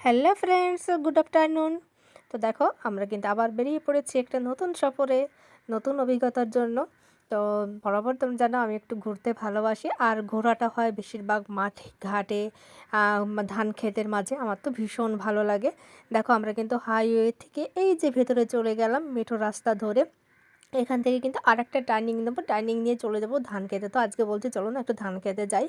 Hello friends good afternoon তো দেখো, আমরা কিন্তু আবার বেরিয়ে পড়েছি একটা নতুন সফরে, নতুন অভিজ্ঞতার জন্য। তো বরাবর তুমি জানো, আমি একটু ঘুরতে ভালোবাসি, আর ঘোরাটা হয় বেশিরভাগ মাঠে, ঘাটে ধান ক্ষেতের মাঝে। আমার তো ভীষণ ভালো লাগে। দেখো, আমরা কিন্তু হাইওয়ে থেকে এই যে ভেতরে চলে গেলাম মেঠো রাস্তা ধরে। এখান থেকে কিন্তু আর একটা টার্নিং নেব টার্নিং নিয়ে চলে যাব ধান খেতে। তো আজকে বলছি, চলো না, একটু ধান খেতে যাই।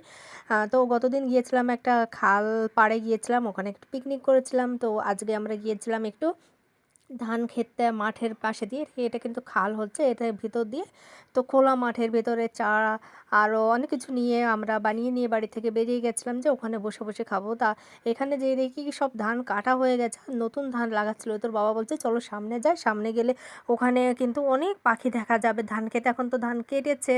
তো গতদিন গিয়েছিলাম একটা খাল পাড়ে গিয়েছিলাম, ওখানে একটু পিকনিক করেছিলাম। তো আজকে আমরা গিয়েছিলাম একটু ধান ক্ষেতটা মাঠের পাশে দিয়ে এটা কিন্তু খাল হচ্ছে, এটার ভিতর দিয়ে তো খোলা মাঠের ভেতরে চারা আরও অনেক কিছু নিয়ে আমরা বানিয়ে নিয়ে বাড়ি থেকে বেরিয়ে গেছিলাম যে ওখানে বসে বসে খাব। তা এখানে যে দেখি সব ধান কাটা হয়ে গেছে নতুন ধান লাগাচ্ছিলো। তোর বাবা বলছে, চলো সামনে যাই। সামনে গেলে ওখানে কিন্তু অনেক পাখি দেখা যাবে ধান খেতে। এখন তো ধান কেটেছে।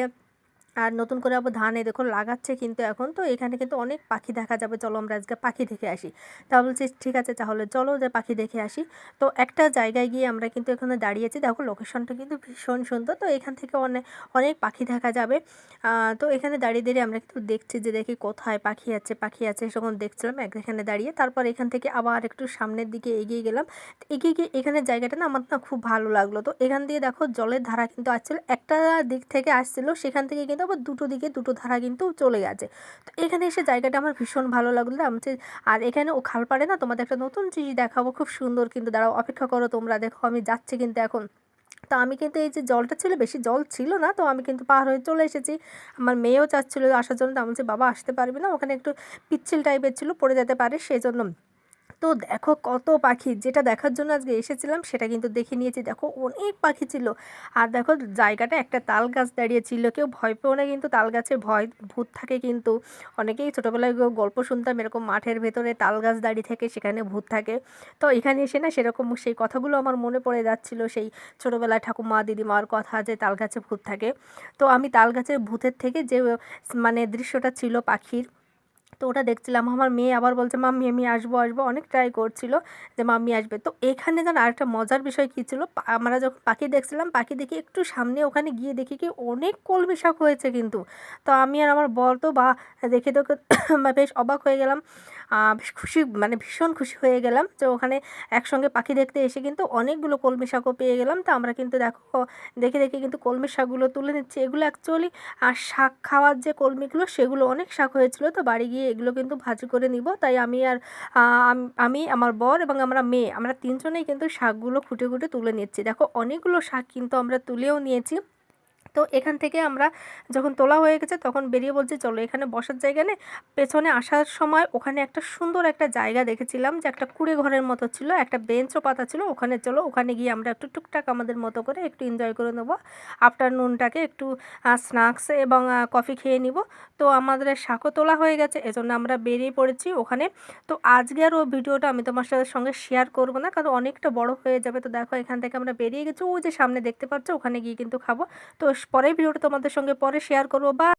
আর নতুন করে আবার ধান এই দেখো লাগাচ্ছে কিন্তু এখন। তো এখানে কিন্তু অনেক পাখি দেখা যাবে। চলো আমরা আজকে পাখি দেখে আসি। তা বলছি, ঠিক আছে, তাহলে চলো যে পাখি দেখে আসি। তো একটা জায়গায় গিয়ে আমরা কিন্তু এখানে দাঁড়িয়েছি। দেখো লোকেশনটা কিন্তু ভীষণ সুন্দর। তো এখান থেকে অনেক অনেক পাখি দেখা যাবে। তো এখানে দাঁড়িয়ে দাঁড়িয়ে আমরা কিন্তু দেখছি যে দেখি কোথায় পাখি আছে পাখি আছে সেরকম দেখছিলাম। এক এখানে দাঁড়িয়ে তারপর এখান থেকে আবার একটু সামনের দিকে এগিয়ে গেলাম। এগিয়ে গিয়ে এখানে জায়গাটা না আমার না খুব ভালো লাগল। তো এখান দিয়ে দেখো জলের ধারা কিন্তু আসছিল। একটা দিক থেকে আসছিল, সেখান থেকে কিন্তু আবার দুটো দিকে দুটো ধারা কিন্তু চলে গেছে। তো এখানে এসে জায়গাটা আমার ভীষণ ভালো লাগল। আমি আর এখানে ও খাল পাড়ে না, তোমাদের একটা নতুন জিনিস দেখাবো, খুব সুন্দর কিন্তু, দাঁড়াও, অপেক্ষা করো তোমরা, দেখো আমি যাচ্ছি কিন্তু এখন। তো আমি কিন্তু এই যে জলটা ছিল, বেশি জল ছিল না, তো আমি কিন্তু পার হয়ে চলে এসেছি। আমার মেয়েও চাচ্ছিলো আসার জন্য, তো আমি বাবা, আসতে পারবি না? ওখানে একটু পিচ্ছিল টাইপের ছিল, পড়ে যেতে পারে সেই জন্য তো দেখো কত পাখি, যেটা দেখার জন্য আজকে এসেছিলাম সেটা কিন্তু দেখে নিয়েছি। দেখো অনেক পাখি ছিল। আর দেখো জায়গাটা একটা তাল গাছ দাঁড়িয়েছিল কেউ ভয় পেও না কিন্তু তাল গাছে ভয়, ভূত থাকে কিন্তু। অনেকেই ছোটোবেলায় গল্প শুনতাম এরকম মাঠের ভেতরে তাল গাছ দাঁড়িয়ে থাকে, সেখানে ভূত থাকে। তো এখানে এসে না সেরকম সেই কথাগুলো আমার মনে পড়ে যাচ্ছিল, সেই ছোটোবেলায় ঠাকুমা, দিদিমার কথা যে তাল গাছে ভূত থাকে। তো আমি তাল গাছের ভূতের থেকে যে মানে দৃশ্যটা ছিল পাখির তো ওটা দেখছিলাম। আমার মেয়ে আবার বলছে, মাম্মি, আমি আসব আসব। অনেক ট্রাই করছিল যে মাম্মি আসবে। তো এখানে যেন আরেকটা মজার বিষয় কী ছিল? আমরা যখন পাখি দেখছিলাম, পাখি দেখি একটু সামনে ওখানে গিয়ে দেখি কি অনেক কলমি শাক হয়েছে কিন্তু। তো আমি আর আমার বল তো বা, দেখে তো বেশ অবাক হয়ে গেলাম। খুশি মানে ভীষণ খুশি হয়ে গেলাম। যে ওখানে একসঙ্গে পাখি দেখতে এসে কিন্তু অনেকগুলো কলমি শাকও পেয়ে গেলাম। তো আমরা কিন্তু দেখো, দেখে দেখে কিন্তু কলমি শাকগুলো তুলে নিচ্ছি। এগুলো অ্যাকচুয়ালি আর শাক খাওয়ার যে কলমিগুলো, সেগুলো অনেক শাক হয়েছিল। তো বাড়ি গিয়ে এগুলো কিন্তু ভাজি করে নিব। তাই আমি আর আমি, আমার বর এবং আমরা মেয়ে, আমরা তিনজনেই কিন্তু শাকগুলো খুঁটে খুঁটে তুলে নিচ্ছি। দেখো, অনেকগুলো শাক কিন্তু আমরা তুলেও নিয়েছি। তো এখান থেকে আমরা যখন তোলা হয়ে গেছে তখন বেরিয়ে বলছি, চলো এখানে বসার জায়গা নেই পেছনে আসার সময় ওখানে একটা সুন্দর একটা জায়গা দেখেছিলাম যে একটা কুড়ে ঘরের মতো ছিল, একটা বেঞ্চও পাতা ছিল। ওখানে চলো, ওখানে গিয়ে আমরা একটু টুকটাক আমাদের মতো করে একটু এনজয় করে নেব। আফটারনুনটাকে একটু স্ন্যাক্স এবং কফি খেয়ে নিব। তো আমাদের শাকও তোলা হয়ে গেছে, এজন্য আমরা বেরিয়ে পড়েছি ওখানে। তো আজকে আর ও ভিডিওটা আমি তোমার সাথে সঙ্গে শেয়ার করব না, কারণ অনেকটা বড় হয়ে যাবে। তো দেখো এখান থেকে আমরা বেরিয়ে গেছি। ওই যে সামনে দেখতে পাচ্ছ, ওখানে গিয়ে কিন্তু খাব। তো পরের ভিডিওটা তোমাদের সঙ্গে পরে শেয়ার করব। বা